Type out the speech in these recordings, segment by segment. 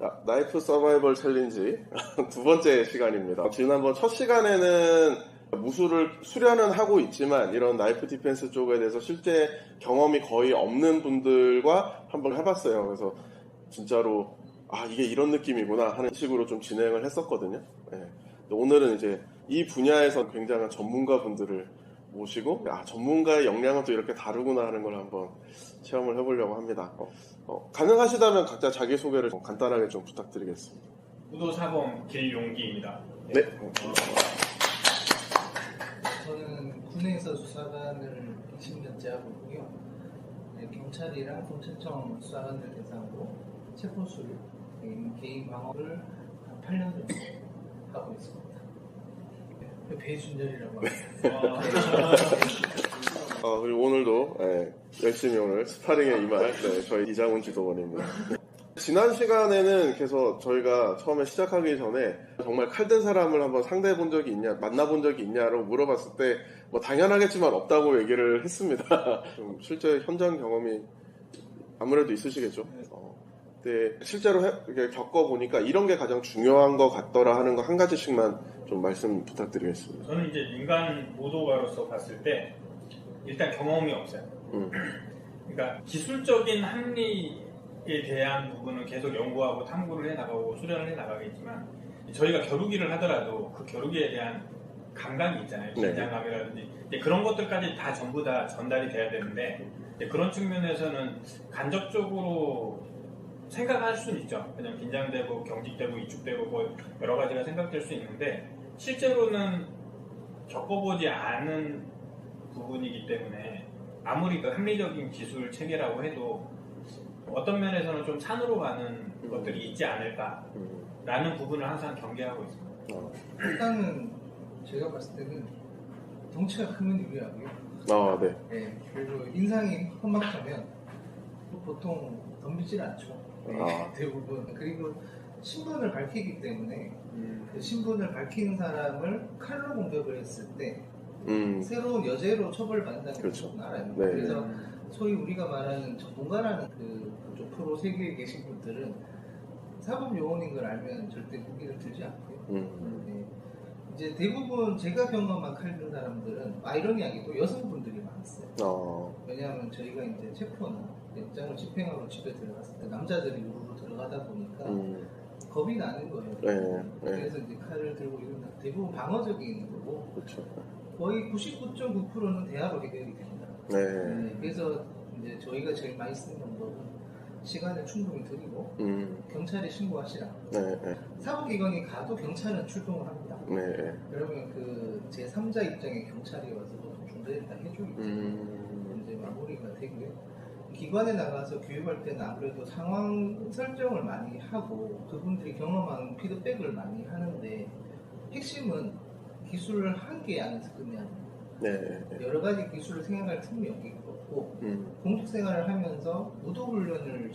아, 나이프 서바이벌 챌린지 두 번째 시간입니다. 지난번 첫 시간에는 무술을 수련은 하고 있지만 이런 나이프 디펜스 쪽에 대해서 실제 경험이 거의 없는 분들과 한번 해봤어요. 그래서 진짜로 아 이게 이런 느낌이구나 하는 식으로 좀 진행을 했었거든요. 예. 근데 오늘은 이제 이 분야에서 굉장한 전문가 분들을 모시고 아 전문가의 역량은 또 이렇게 다르구나 하는 걸 한번 체험을 해보려고 합니다. 어, 어, 가능하시다면 각자 자기 소개를 좀 간단하게 좀 부탁드리겠습니다. 우도 사범 길용기입니다. 네. 저는 군에서 수사관을 20년째 하고 있고요. 네, 경찰이랑 검찰청 수사관들 대상으로 체포술, 개인, 개인 방어를 한 8년 정도 하고 있습니다. 네, 배순절이라고 합니다. 어, 그리고 오늘도 예, 열심히 오늘 스파링에 임할 네, 저희 이장훈 지도원입니다. 지난 시간에는 계속 저희가 처음에 시작하기 전에 정말 칼든 사람을 한번 상대해 본 적이 있냐, 만나본 적이 있냐라고 물어봤을 때 뭐 당연하겠지만 없다고 얘기를 했습니다. 좀 실제 현장 경험이 아무래도 있으시겠죠. 어, 근데 실제로 해- 겪어보니까 이런 게 가장 중요한 것 같더라 하는 거 한 가지씩만 좀 말씀 부탁드리겠습니다. 저는 이제 인간 모도가로서 봤을 때 일단 경험이 없어요. 음. 그러니까 기술적인 합리에 대한 부분은 계속 연구하고 탐구를 해나가고 수련을 해나가겠지만 저희가 겨루기를 하더라도 그 겨루기에 대한 감각이 있잖아요. 네. 긴장감이라든지 이제 그런 것들까지 다 전부 다 전달이 돼야 되는데 그런 측면에서는 간접적으로 생각할 수는 있죠. 그냥 긴장되고 경직되고 위축되고 뭐 여러 가지가 생각될 수 있는데 실제로는 겪어보지 않은 부분이기 때문에 아무리 그 합리적인 기술 체계라고 해도 어떤 면에서는 좀 산으로 가는 것들이 있지 않을까라는 음, 부분을 항상 경계하고 있습니다. 어, 일단은 제가 봤을 때는 덩치가 크면 유리하고요. 아, 네. 네, 그리고 인상이 험악하면 보통 덤비질 않죠. 네, 아. 대부분. 그리고 신분을 밝히기 때문에 음, 그 신분을 밝히는 사람을 칼로 공격을 했을 때 음, 새로운 여죄로 처벌받는다는 걸 그렇죠. 알아요. 네. 그래서 소위 우리가 말하는 전문가라는 그 그쪽 프로 세계에 계신 분들은 사법 요원인 걸 알면 절대 무기를 들지 않고요. 음, 네. 이제 대부분 제가 경험한 칼든 사람들은 아이러니하게도 여성분들이 많았어요. 어, 왜냐하면 저희가 이제 체포나 영장을 집행하러 집에 들어갔을 때 남자들이 우르르 들어가다 보니까 음, 겁이 나는 거예요. 네, 네. 그래서 이제 칼을 들고 이런 대부분 방어적인 거고 그렇죠. 거의 99.9%는 대화로 해결이 됩니다. 네, 네, 그래서 이제 저희가 제일 많이 쓰는 방법은 시간을 충분히 드리고 음, 경찰에 신고하시라. 네, 네, 사법기관이 가도 경찰은 출동을 합니다. 네, 그러면 그 제 3자 입장의 경찰이 와서 중재를 다 때문에 음, 이제 마무리가 되고요. 기관에 나가서 교육할 때는 아무래도 상황 설정을 많이 하고 그분들이 경험한 피드백을 많이 하는데 핵심은 기술을 한 개 안에서 끝내야 돼요. 네, 네, 여러 가지 기술을 생각할 틈이 없고 음, 공직 생활을 하면서 무도 훈련을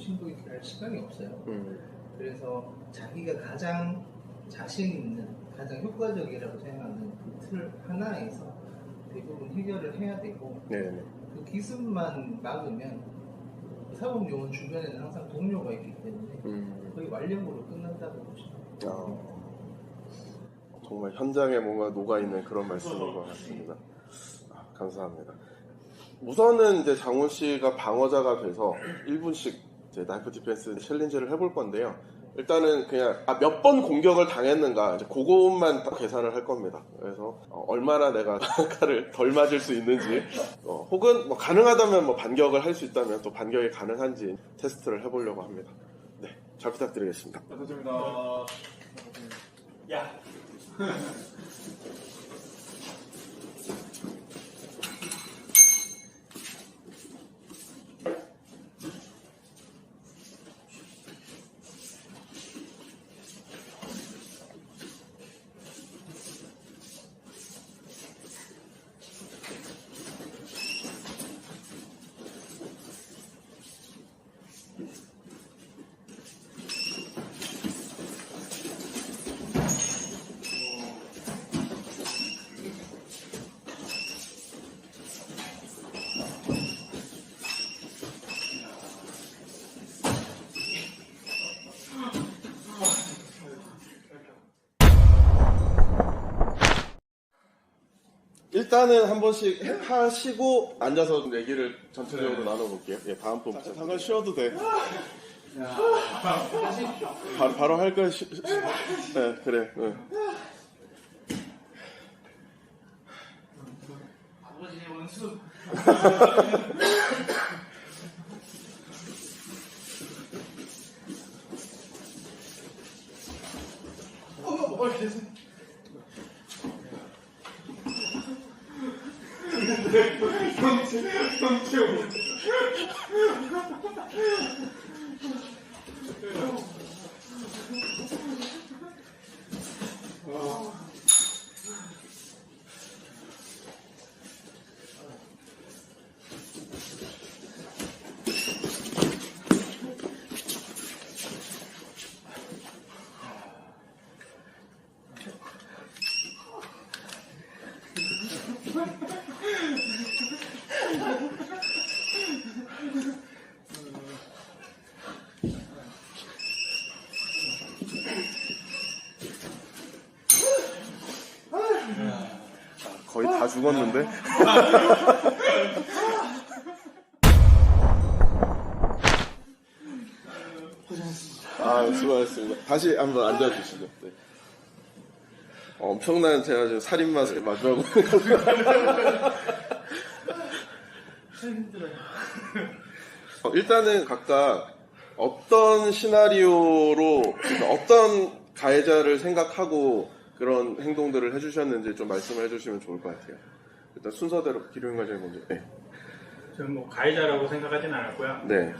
할 시간이 없어요. 음, 그래서 자기가 가장 자신 있는 가장 효과적이라고 생각하는 그 틀 하나에서 대부분 해결을 해야 되고 네, 네, 그 기습만 막으면 사법 요원 주변에는 항상 동료가 있기 때문에 음, 거의 완력으로 끝난다고 보시면 돼요. 어, 정말 현장에 뭔가 녹아있는 그런 말씀인 것 같습니다. 아, 감사합니다. 우선은 이제 장훈 씨가 방어자가 돼서 1분씩 이제 나이프 디펜스 챌린지를 해볼 건데요. 일단은 그냥 아, 몇 번 공격을 당했는가 이제 그것만 딱 계산을 할 겁니다. 그래서 어, 얼마나 내가 칼을 덜 맞을 수 있는지 어, 혹은 뭐 가능하다면 뭐 반격을 할 수 있다면 또 반격이 가능한지 테스트를 해보려고 합니다. 네, 잘 부탁드리겠습니다. 감사합니다. 야, 일단은 한 번씩 하시고 앉아서 얘기를 전체적으로 나눠볼게요. 예, 다음 분. 잠깐 쉬어도 돼. 바로, 바로 할 거야. 쉬, 쉬, 네, 그래. 네. 아버지의 원수. 거의 다 죽었는데? 아, 수고하셨습니다. 다시 한번 앉아주시죠. 네. 엄청난 제가 지금 살인마 마주하고 참 힘들어요. 어, 일단은 각각 어떤 시나리오로 그러니까 어떤 가해자를 생각하고 그런 행동들을 해주셨는지 좀 말씀을 해주시면 좋을 것 같아요. 일단 순서대로 과장님 먼저. 네. 저는 뭐 가해자라고 생각하진 않았고요. 네.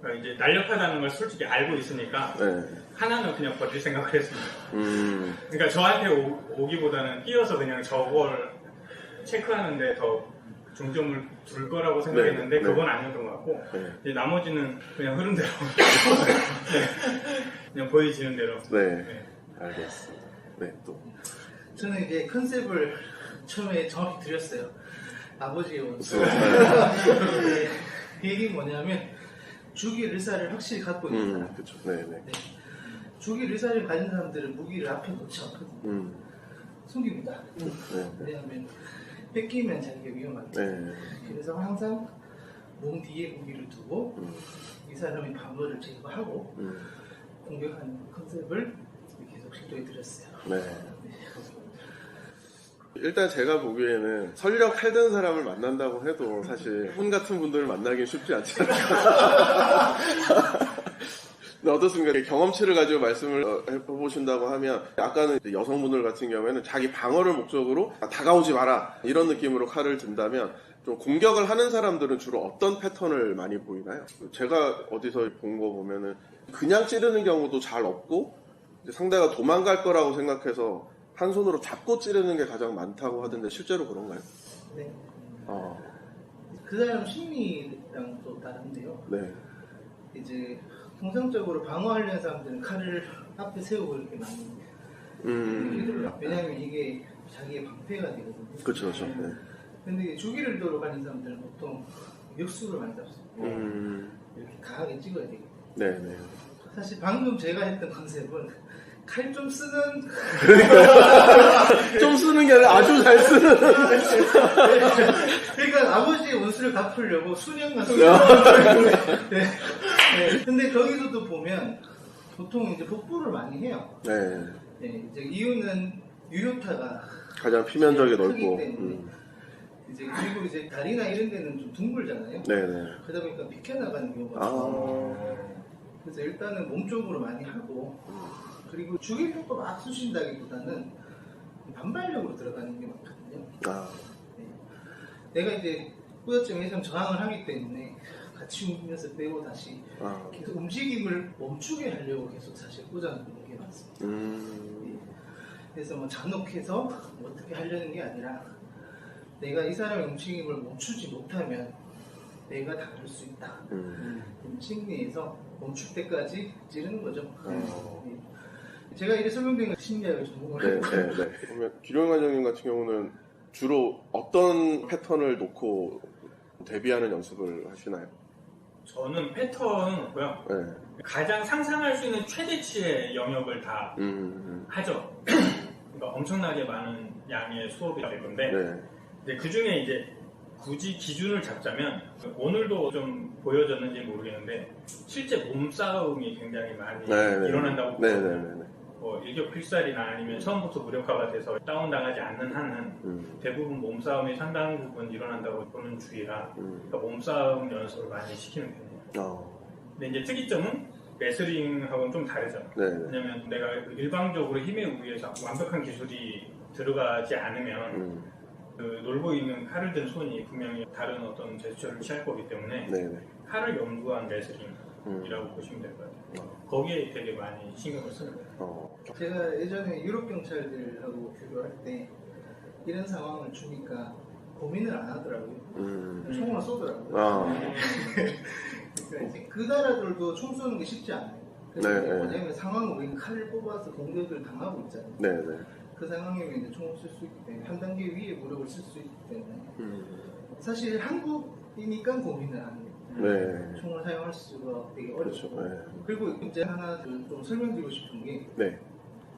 그러니까 이제 날렵하다는 걸 솔직히 알고 있으니까 네. 하나는 그냥 버릴 생각을 했습니다. 음. 그러니까 저한테 오, 기보다는 뛰어서 그냥 저걸 체크하는데 더 중점을 둘 거라고 생각했는데 네, 네. 그건 아니었던 것 같고 네. 이제 나머지는 그냥 흐름대로 네. 그냥 보여지는 대로 네. 네. 알겠습니다. 네. 또. 저는 이제 컨셉을 처음에 정확히 드렸어요. 아버지의 원수. 네. 네. 그 얘기 뭐냐면 죽일 의사를 확실히 갖고 있는 사람. 음. 그쵸. 네네. 네. 죽일 의사를 가진 사람들은 무기를 앞에 놓지 않거든요. 음. 숨깁니다. 네. 왜냐하면 뺏기면 자기가 때문에. 네. 그래서 항상 몸 뒤에 무기를 두고 음. 이 사람의 방어를 제거하고 음. 공격하는 컨셉을 계속 시도해 드렸어요. 네. 일단 제가 보기에는 설령 해든 사람을 만난다고 해도 사실 혼 같은 분들을 만나기 쉽지 않지 않을까. 어떻습니까? 경험치를 가지고 말씀을 어, 해보신다고 하면 아까는 여성분들 같은 경우에는 자기 방어를 목적으로 다가오지 마라 이런 느낌으로 칼을 든다면 좀 공격을 하는 사람들은 주로 어떤 패턴을 많이 보이나요? 제가 어디서 본 거 보면은 그냥 찌르는 경우도 잘 없고 상대가 도망갈 거라고 생각해서 한 손으로 잡고 찌르는 게 가장 많다고 하던데 실제로 그런가요? 네. 아, 그 사람 심리랑 또 다른데요. 네. 이제 통상적으로 방어하려는 사람들은 칼을 앞에 세우고 이렇게 많이 음. 왜냐하면 이게 자기의 방패가 되거든요. 그쵸, 그쵸. 네. 근데 주기를 도로 가는 사람들은 보통 역수를 많이 잡습니다. 음, 이렇게 강하게 찍어야 되거든요. 네, 네. 사실 방금 제가 했던 컨셉은 칼 좀 쓰는 좀 쓰는 게 아니라 아주 잘 쓰는. 그러니까 아버지의 원수를 갚으려고 수년간 쓰는 네. 네. 근데 거기서도 보면 보통 이제 복부를 많이 해요. 네. 네. 이제 이유는 유효타가 가장 피면적이 넓고. 음, 이제 그리고 이제 다리나 이런 데는 좀 둥글잖아요. 네, 네. 그러다 보니까 비켜 나가는 경우가 아. 많아요. 그래서 일단은 몸쪽으로 많이 하고 그리고 죽일 쪽도 막 쑤신다기보다는 반발력으로 들어가는 게 많거든요. 아, 네. 내가 이제 후여증 해서 저항을 하기 때문에 같이 움직이면서 빼고 다시 아, 계속 움직임을 멈추게 하려고 계속 사실 꽂아놓는 게 많습니다. 음, 그래서 뭐 잔혹해서 뭐 어떻게 하려는 게 아니라 내가 이 사람의 움직임을 멈추지 못하면 내가 다룰 수 있다. 음, 심리에서 멈출 때까지 찌르는 거죠. 어. 네. 제가 이래 설명된 건 전공을 네, 네, 네. 그러면 기룡 과장님 같은 경우는 주로 어떤 패턴을 놓고 데뷔하는 연습을 하시나요? 저는 패턴은 없고요. 네. 가장 상상할 수 있는 최대치의 영역을 다 음, 하죠. 그러니까 엄청나게 많은 양의 수업이 될 건데 네. 근데 그 중에 이제 굳이 기준을 잡자면 오늘도 좀 보여졌는지 모르겠는데 실제 몸싸움이 굉장히 많이 네, 네. 일어난다고 네, 보거든요. 뭐 일격 필살이나 아니면 처음부터 무력화가 돼서 다운당하지 않는 한은 음, 대부분 몸싸움이 상당 부분 일어난다고 보는 주의라 음. 그러니까 몸싸움 연습을 많이 시키는 편이에요. 어, 근데 이제 특이점은 레슬링하고는 좀 다르죠. 네, 네. 왜냐면 내가 일방적으로 힘에 의해서 완벽한 기술이 들어가지 않으면 음, 그 놀고 있는 칼을 든 손이 분명히 다른 어떤 제스처를 취할 거기 때문에 네, 네. 칼을 연구한 레슬링 이라고 음, 보시면 될 것 같아요. 어, 거기에 되게 많이 신경을 쓰는 거예요. 어, 제가 예전에 유럽 경찰들하고 교류할 때 이런 상황을 주니까 고민을 안 하더라고요. 음, 총을 쏘더라고요. 아, 그러니까 이제 그 나라들도 총 쏘는 게 쉽지 않아요. 네, 이제 네. 상황을 우리는 칼을 뽑아서 공격을 당하고 있잖아요. 네, 네. 그 상황이면 이제 총을 쓸 수 있기 때문에 한 단계 위에 무력을 쓸 수 있기 때문에 음, 사실 한국이니까 고민을 하는 거예요. 네. 총을 사용할 수가 되게 그렇죠. 어렵고 네. 그리고 이제 하나 좀 설명드리고 싶은 게 네,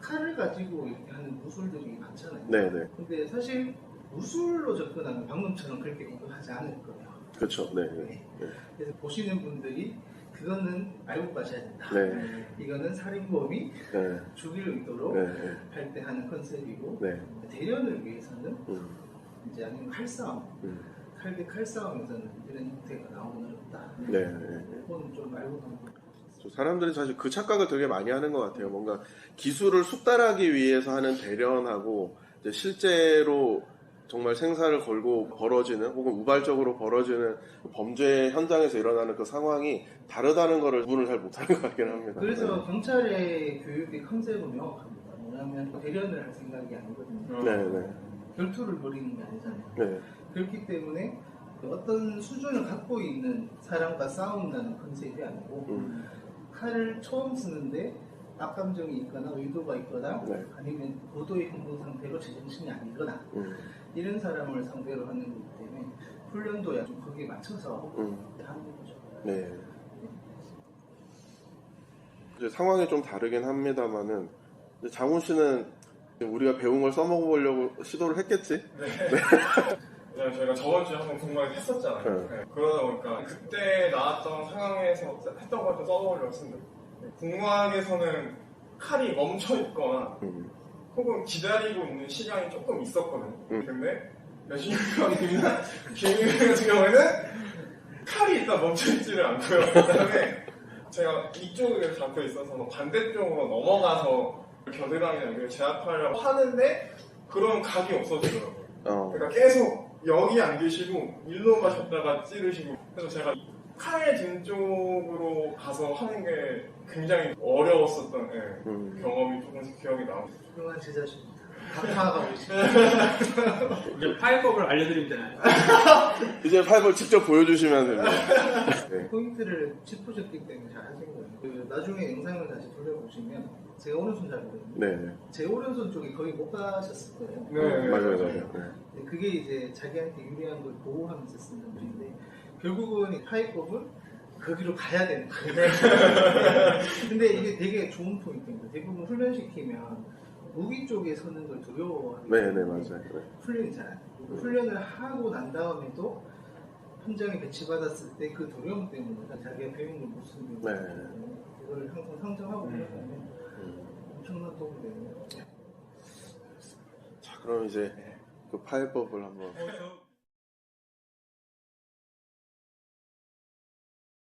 칼을 가지고 이렇게 하는 무술들이 많잖아요. 네, 네. 근데 사실 무술로 접근하면 방금처럼 그렇게 공격하지 않을 거예요. 그렇죠. 네, 네. 그래서 보시는 분들이 그거는 알고 가셔야 된다. 네, 이거는 살인범이 네, 죽일 의도로 네, 네. 할때 하는 컨셉이고 네. 대련을 위해서는 음, 이제 아니면 칼싸움, 음, 칼 대 칼 싸움에서는 이런 형태가 나오긴 어렵다. 네, 네. 이건 좀 알고 가는 거. 사람들이 사실 그 착각을 되게 많이 하는 것 같아요. 뭔가 기술을 숙달하기 위해서 하는 대련하고 실제로 정말 생사를 걸고 벌어지는 혹은 우발적으로 벌어지는 범죄 현장에서 일어나는 그 상황이 다르다는 것을 구분을 잘 못하는 것 같긴 합니다. 그래서 경찰의 교육의 컨셉은 명확합니다. 뭐냐면 대련을 할 생각이 아니거든요. 네, 네, 결투를 벌이는 게 아니잖아요. 네, 그렇기 때문에 어떤 수준을 갖고 있는 사람과 싸운다는 컨셉이 아니고 음, 칼을 처음 쓰는데 악감정이 있거나 의도가 있거나 네. 아니면 고도의 행동 상태로 제정신이 아니거나 음, 이런 사람을 상대로 하는 거기 때문에 훈련도 좀 거기에 맞춰서 음, 하는 거죠. 네. 이제 상황이 좀 다르긴 합니다만은 장훈 씨는 우리가 배운 걸 써먹어보려고 시도를 했겠지? 왜냐면 저희가 저번 주에 한번 공부를 했었잖아요. 네. 네. 그러다 보니까 그때 나왔던 상황에서 했던 걸좀 써보려고 했습니다. 공무학에서는 칼이 멈춰 있거나 음, 혹은 기다리고 있는 시간이 조금 있었거든요. 음. 근데 여신경이나 김윤 같은 경우에는 칼이 일단 멈춰 있지를 않고요. 그 다음에 제가 이쪽을 잡고 있어서 뭐 반대쪽으로 넘어가서 겨드랑이 연결 제압하려고 하는데 그런 각이 없어지더라고요. 어, 그러니까 계속 여기 안 계시고 일로 가셨다가 찌르시고 그래서 제가 칼 등 쪽으로 가서 하는 게 굉장히 어려웠었던 예, 음, 경험이 조금씩 기억이 나요. 훌륭한 제자십니다. 각하하고 있습니다. 이제 파일법을 알려드리면 되나요? 이제 파이브를 직접 보여주시면 됩니다. 네. 포인트를 짚으셨기 때문에 잘 하신 거예요. 그 나중에 영상을 다시 돌려보시면 제가 오른손잡이거든요. 네, 네. 제 오른손 쪽에 거의 못 가셨을 거예요. 네, 맞아요, 맞아요. 네. 근데 그게 이제 자기한테 유리한 걸 보호하면서 쓰는 건데 결국은 이 파이법은 거기로 가야 되는 거예요. 근데 이게 되게 좋은 포인트입니다. 대부분 훈련시키면 무기 쪽에 서는 걸 두려워하기 네, 네, 맞아요. 네. 훈련이 잘 안 돼요. 훈련을 하고 난 다음에도 현장에 배치받았을 때 그 두려움 때문에 자기가 배운 걸 못 쓰는 경우가 네. 그걸 항상 상정하고 음. 엄청난 도움이 거예요. 자, 그럼 이제 그 파이법을 한번. 어, 저